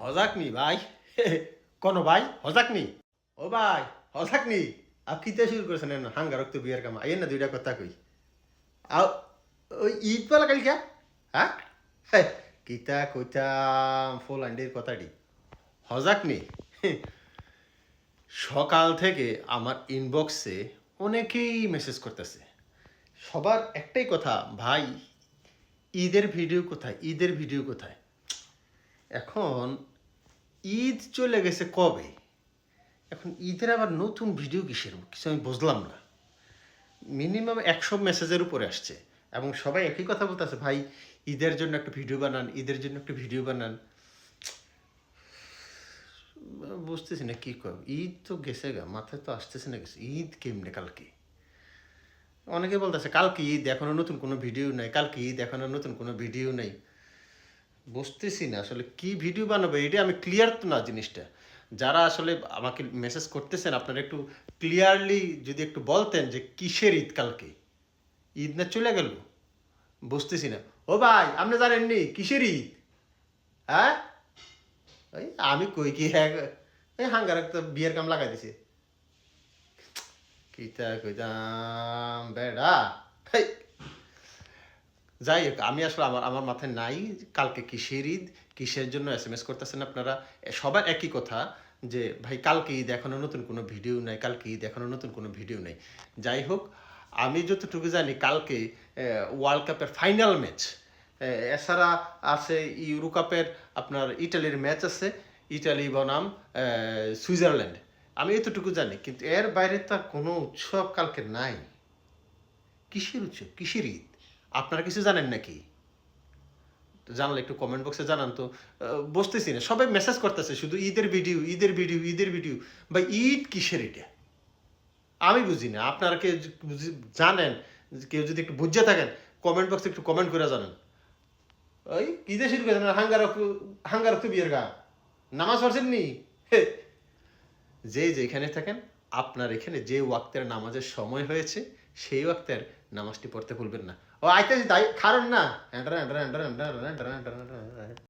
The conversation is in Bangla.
হজাক নি, ভাই? কোন ভাই, হজাক নি? ও ভাই, হজাক নি? আপ কিতে শুরু করেছেন এন হাঙ্গার রক্ত বিয়ার কাম এই না দুইটা কথা কই। আও ওই ঈদ পালা কালকে হ্যাঁ কিতা কইতাম ফুল আন্ডির কথাটি হজাক নি? সকাল থেকে আমার ইনবক্সে অনেকেই মেসেজ করতেছে সবার একটাই কথা, ভাই, ঈদের ভিডিও কোথায়? ঈদের ভিডিও কোথায়? এখন ঈদ চলে গেছে কবে? এখন ঈদের আবার নতুন ভিডিও কিসের? কিছু আমি বুঝলাম না। মিনিমাম একশো মেসেজের উপরে আসছে। এবং সবাই একই কথা বলতেছে, ভাই, ঈদের জন্য একটা ভিডিও বানান, ঈদের জন্য একটা ভিডিও বানান। বুঝতেছি না কী কর ঈদ তো গেছে গা, মাথায় তো আসতেছে না গেছে ঈদ কেমনে কালকে? অনেকে বলতেছে, কালকে ঈদ, এখনও নতুন কোনো ভিডিও নাই। কালকে ঈদ, এখনও নতুন কোনো ভিডিও নাই। বুঝতেছি না, আসলে কি ভিডিও বানাবো এটা আমি ক্লিয়ার তো না জিনিসটা। যারা আসলে আমাকে মেসেজ করতেছেন, আপনারা একটু ক্লিয়ারলি যদি একটু বলতেন যে কিসের ঈদ কালকে? ঈদ না চলে গেল? বুঝতেছি না। ও ভাই, আপনি জানেননি, কিসের ঈদ? হ্যাঁ? ওই আমি কই কি হ্যাঁ এই হাঙ্গার একটা বিয়ের কাম লাগাই দিছে। কিতা কইতাম, বেড়া। যাই হোক, আমি আসলে আমার আমার মাথায় নাই কালকে কিসের ঈদ, কিসের জন্য এস এম এস করতেছেন আপনারা। সবার একই কথা যে, ভাই, কালকে ঈদ এখনও নতুন কোনো ভিডিও নাই, কালকে ঈদ এখনও নতুন কোনো ভিডিও নেই। যাই হোক, আমি যতটুকু জানি কালকে ওয়ার্ল্ড কাপের ফাইনাল ম্যাচ এছাড়া আছে ইউরো কাপের আপনার ইটালির ম্যাচ আছে ইটালি বনাম সুইজারল্যান্ড আমি এতটুকু জানি, কিন্তু এর বাইরে তো আর কোনো উৎসব কালকে নাই। কিসের উৎসব? কিসের ঈদ? আপনারা কিছু জানেন নাকি? জানলে একটু কমেন্ট বক্সে জানান তো। বসতেছি না, সবাই মেসেজ করতেছে, শুধু ঈদের ভিডিও ঈদের ভিডিও ঈদের ভিডিও বা ঈদ কিসের এটা? আমি বুঝি না, আপনারা কেউ জানেন, কেউ যদি একটু বুঝে থাকেন কমেন্ট বক্সে একটু কমেন্ট করে জানান। ওই ঈদে শুরু করেছেন হাঙ্গার হাঙ্গার তো বিয়ের গা। নামাজ পড়ছেন নি। যে যেখানে থাকেন আপনার এখানে যে ওয়াক্তের নামাজের সময় হয়েছে, সেই ওয়াক্তের নামাজটি পড়তে ভুলবেন না। ও আইতে তাই কারণ না।